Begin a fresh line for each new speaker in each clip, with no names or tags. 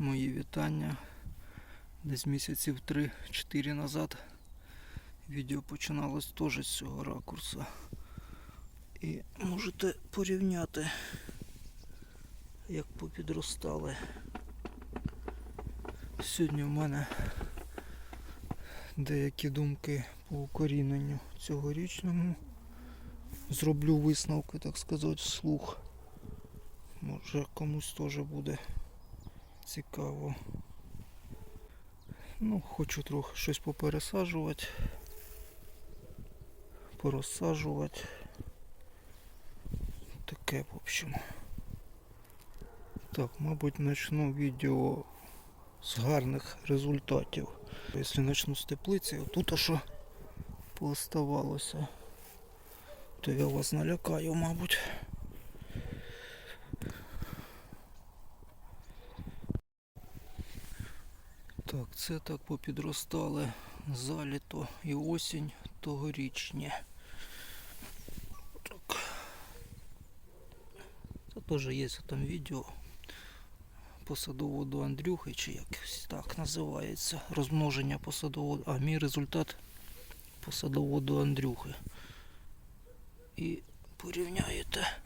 Мої вітання. Десь місяців 3-4 назад відео починалось теж з цього ракурсу. І можете порівняти, як попідростали. Сьогодні в мене деякі думки по укоріненню цьогорічному. Зроблю висновки, так сказати, вслух. Може комусь теж буде цікаво. Ну, хочу трохи щось попересаджувати, порозсаджувати. Таке, в общем. Так, мабуть, почну відео з гарних результатів. Якщо почну з теплиці, тут а що пооставалося, то я вас налякаю, мабуть. Так, це так попідростали заліто і осінь тогорічні. Так. Це теж є там відео по садоводу Андрюхи, чи якось так називається. Розмноження по садоводу. А мій результат по садоводу Андрюхи. І порівняєте,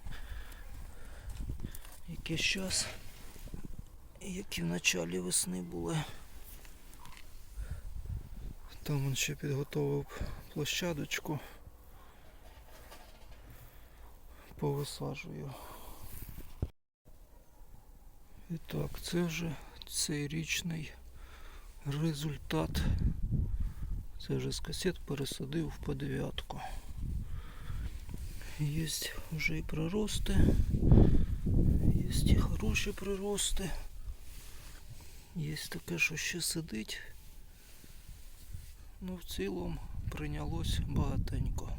який час які в началі весни були. Там він ще підготовив площадочку. Повисаджую. І так, це вже цейрічний результат. Це вже з касет пересадив в по дев'ятку. Є вже і прирости, є і хороші прирости. Є таке, що ще сидить. Ну, в цілому прийнялось багатенько.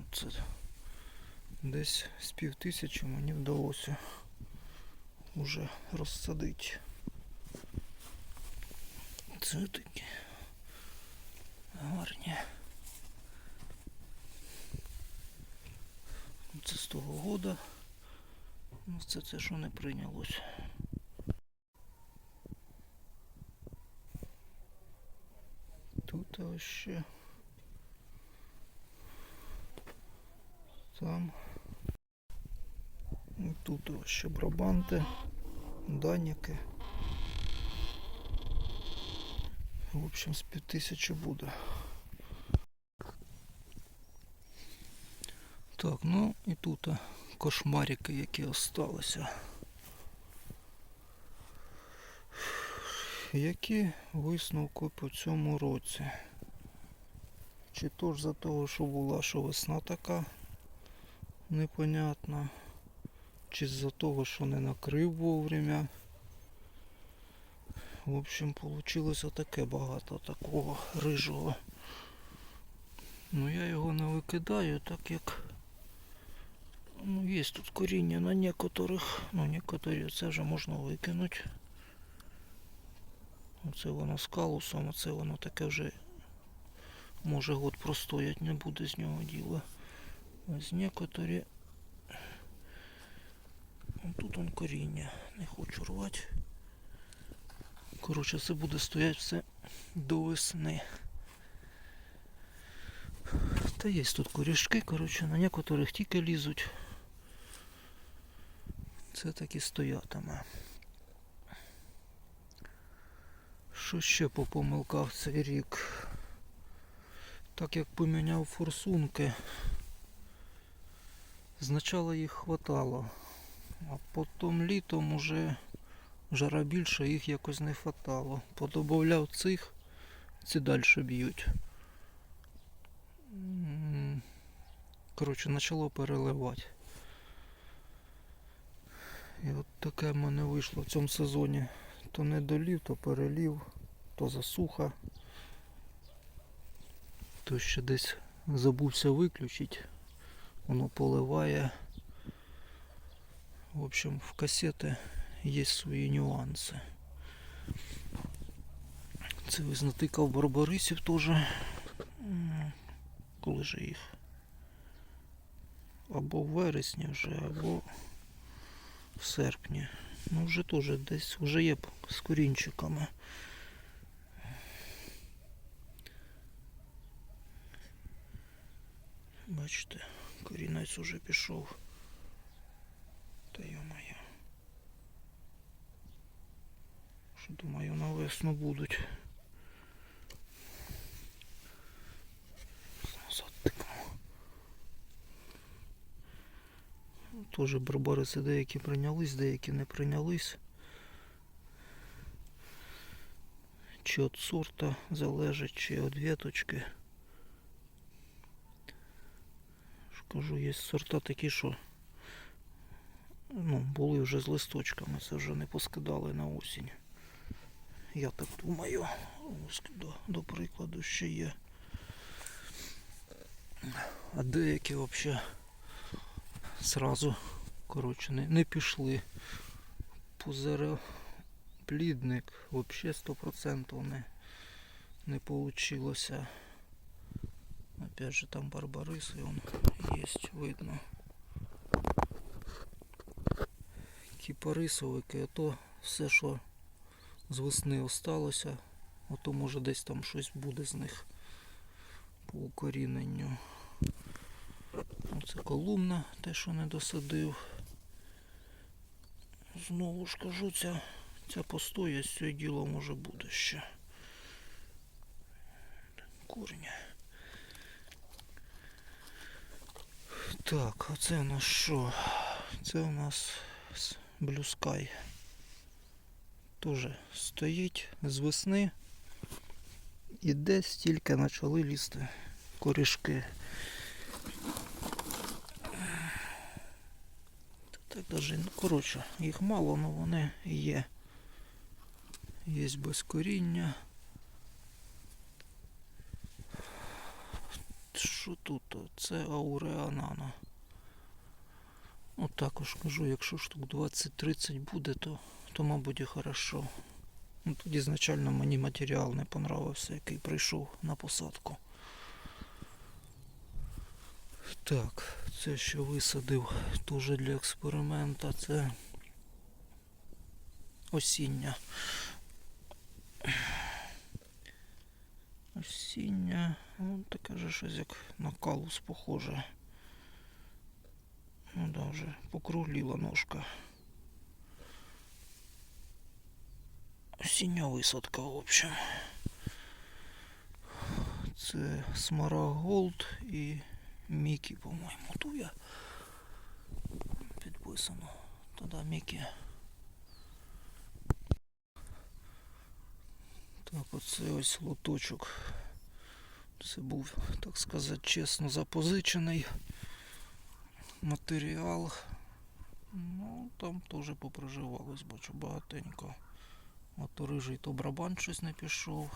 Оце десь з пів тисячі мені вдалося уже розсадити. Це такі гарні. Це з того года. Ну, це це, що не прийнялось. Тут ось ще. Там. Тут ще брабанти, даніки. В общем, з пів тисячі буде. Так, ну і тут кошмарики, які осталися. Які висновки по цьому році? Чи то ж за того, що була, що весна така непонятна, чи з-за того, що не накрив вовремя. В общем, получилося таке багато такого рижого. Ну я його не викидаю, так як ну, є тут коріння на некоторих, ну некоторі це вже можна викинути. Оце воно з калусом, оце воно таке вже може год простоять, не буде з нього діла. З некоторі тут он коріння, не хочу рвати. Коротше, це буде стояти все до весни. Та є тут корішки, коротше, на некоторих тільки лізуть. Це так і стоятиме. Що ще по помилках цей рік? Так як поміняв форсунки, спочатку їх хватало, а потім літом уже жара більше, їх якось не хватало. Подобавляв цих, ці далі б'ють. Коротше, почало переливати. І от таке в мене вийшло в цьому сезоні. То не долів, то перелів, то засуха. То ще десь забувся виключити. Воно поливає. В общем, в касети є свої нюанси. Це ось натикав барбарисів теж. Коли же їх? Або в вересні вже, або в серпні. Ну вже теж десь вже є з корінчиками. Бачите, корінець уже пішов. Та йо-моє. Що думаю, на весну будуть. Назад тикну. Ну, Теж барбариси деякі прийнялись, деякі не прийнялись. Чи від сорта залежить, чи від веточки. Ж Кажу, є сорта такі, що ну, були вже з листочками, це вже не поскидали на осінь. Я так думаю. Ось до, до прикладу ще є. А деякі взагалі зразу коротше, не, не пішли. Позероплідник взагалі 100% не, не получилося. Опять же там барбариси он есть, видно. Кіпарисовики, а то все, що з весни осталося, а то може десь там щось буде з них по укоріненню. Оце колумна, те, що не досадив. Знову ж кажу, ця, ця постоя з цього діло може буде ще. Корінь. Так, оце у нас що? Це у нас Blue Тоже стоїть з весни. І десь тільки почали лізти корішки. Так даже, ну, коротше, їх мало, але вони є. Є без коріння. Що тут? Це ауреанана. От також кажу, якщо штук 20-30 буде, то, то мабуть і хорошо. Ну, тоді ізначально мені матеріал не понравився, який прийшов на посадку. Так, це що висадив теж для експеримента, це осіння. Осіння, ну таке же щось як на калус похоже. Ну да, вже покругліла ножка. Осіння висадка, в общем. Це Смараголд і Мікі, по-моєму. Ту я підписано. Тоді Мікі. Так, оце ось лоточок. Це був, так сказати, чесно запозичений матеріал. Ну, там теж попроживалось, бачу, багатенько. То рижий, то брабан щось не пішов.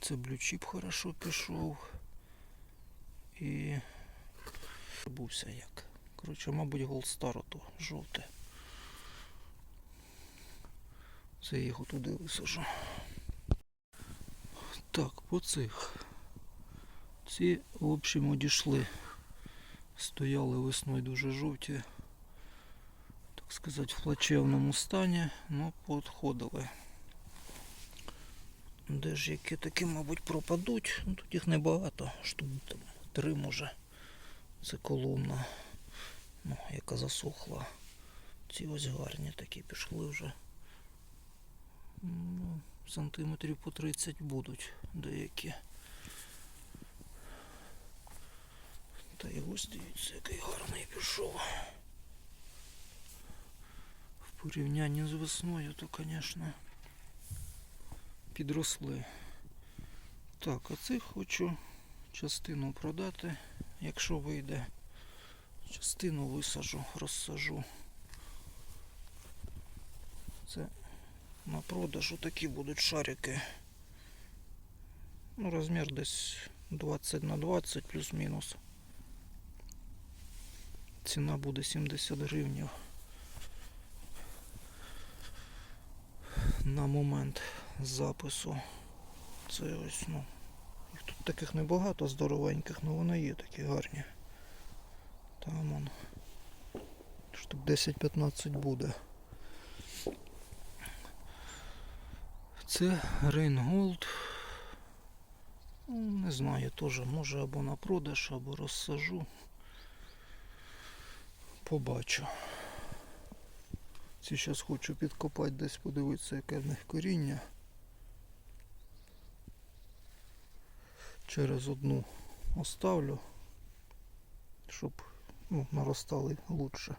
Це блючіп хорошо пішов. І бувся як. Коротше, мабуть, Голдстар ото жовте. Це я його туди висажу. Так, по цих. Ці, в общем, одійшли. Стояли весною дуже жовті, так сказати, в плачевному стані, ну поотходили. Де ж які такі, мабуть, пропадуть. Ну, тут їх небагато, штук там три може. Це колумна, ну, яка засохла. Ці ось гарні такі пішли вже. Ну, сантиметрів по 30 будуть деякі. Та й ось дивіться, який гарний пішов. В порівнянні з весною, то, звісно, підросли. Так, а цих хочу частину продати, якщо вийде. Частину висажу, розсажу. Це на продажу такі будуть шарики. Ну, розмір десь 20 на 20 плюс-мінус. Ціна буде 70 гривнів. На момент запису. Це ось, ну. Їх тут таких небагато здоровеньких, але вони є такі гарні. Там он. Штук 10-15 буде. Це Рейнголд. Ну, Не знаю, теж може або на продаж, або розсажу. Побачу. Ці зараз хочу підкопати десь подивитися, яке в них коріння. Через одну оставлю, щоб ну, наростали лучше.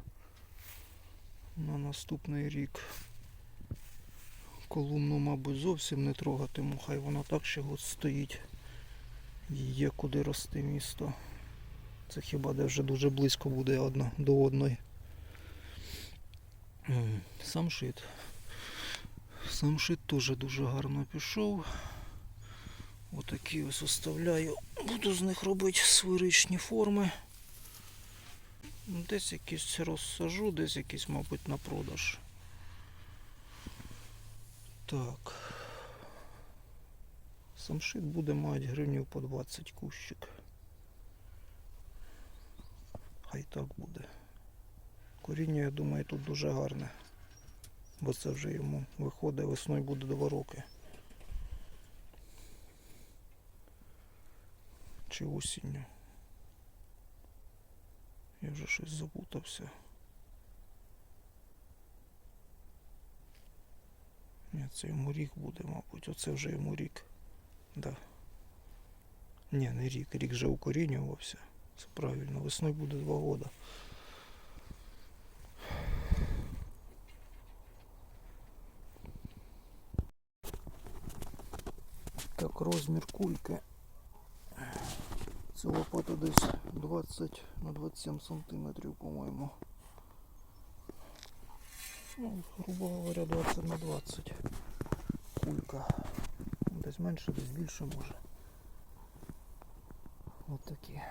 На наступний рік. Колумну, мабуть, зовсім не трогатиму, хай воно так ще от стоїть. Є куди рости місто. Це хіба де вже дуже близько буде одна до одної. М, Самшит. Самшит теж дуже гарно пішов. Отакі ось оставляю. Буду з них робити свиричні форми. Десь якісь розсажу, десь якісь, мабуть, на продаж. Так. Самшит буде мати гривнів по 20 кущик. Хай так буде. Коріння, я думаю, тут дуже гарне. Бо це вже йому виходить, весною буде два роки. Чи осінню. Я вже щось запутався. Ні, це йому рік буде, мабуть. Оце вже йому рік. Да. Ні, не рік. Рік вже укорінювався. Це правильно. Весною буде два года. Так, розмір кульки. Це лопата десь 20 на 27 сантиметрів, по-моєму. Ну, грубо говоря, 20 на 20. Кулька. Десь менше, десь більше може. От такі.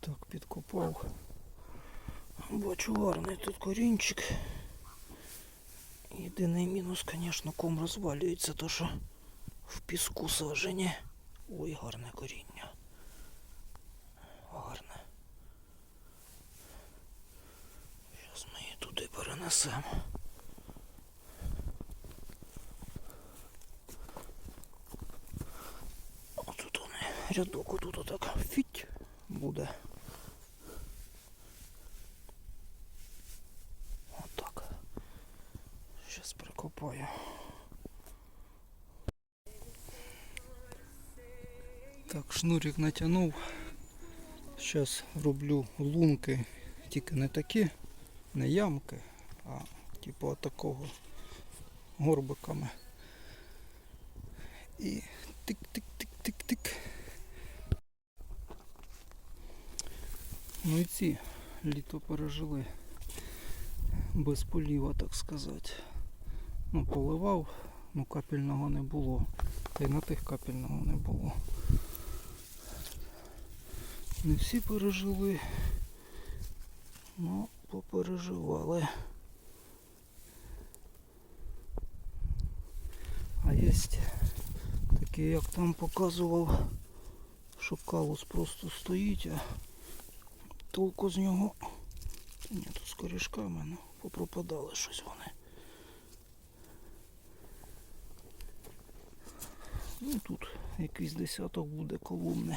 Так, підкопав. Бачу гарний тут корінчик. Єдиний мінус, звісно, ком розвалюється, то що в піску сажені. Ой, гарне коріння. Гарне. Зараз ми її туди перенесемо. Отут вони рядок отут отак фіть буде. Отак. Зараз прикопаю. Так, шнурик натягнув. Зараз роблю лунки, тільки не такі, не ямки, а типу отакого горбиками. І тик-тик-тик-тик-тик. Ну і ці літо пережили без поліва, так сказати. Ну, поливав, ну капельного не було. Та й на тих капельного не було. Не всі пережили, ну, попереживали. А є такі, як там показував, що калус просто стоїть, а толку з нього. Ні, тут з корішками, ну, попропадали щось вони. Ну тут якийсь десяток буде колумни.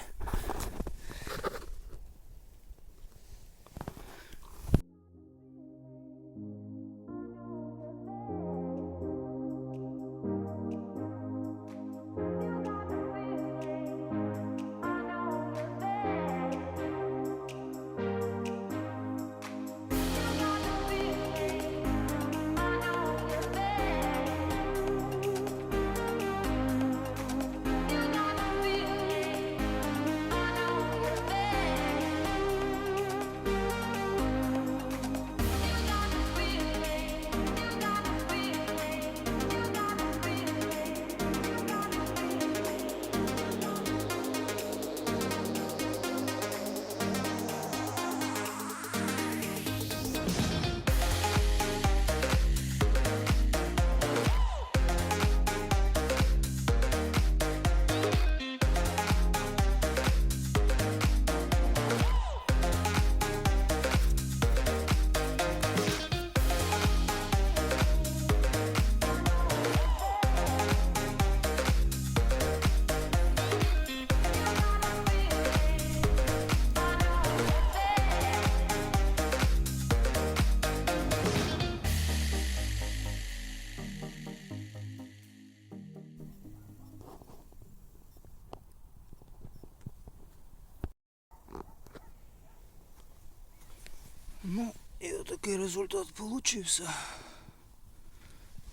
Результат получився.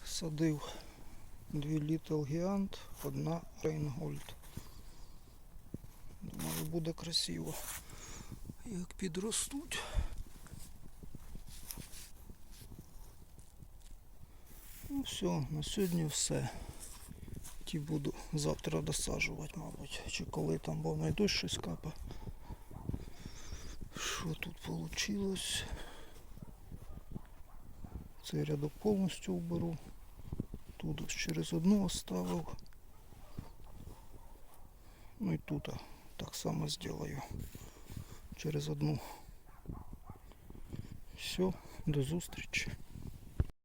Садив дві Little Giant, одна Reingold. Думаю, буде красиво. Як підростуть. Ну все, на сьогодні все. Ті буду завтра досаджувати, мабуть. Чи коли там, бо знайду щось капа. Що тут вийшло? Цей рядок повністю уберу. Тут через одну оставив. Ну і тут так само зроблю. Через одну. Все, до зустрічі.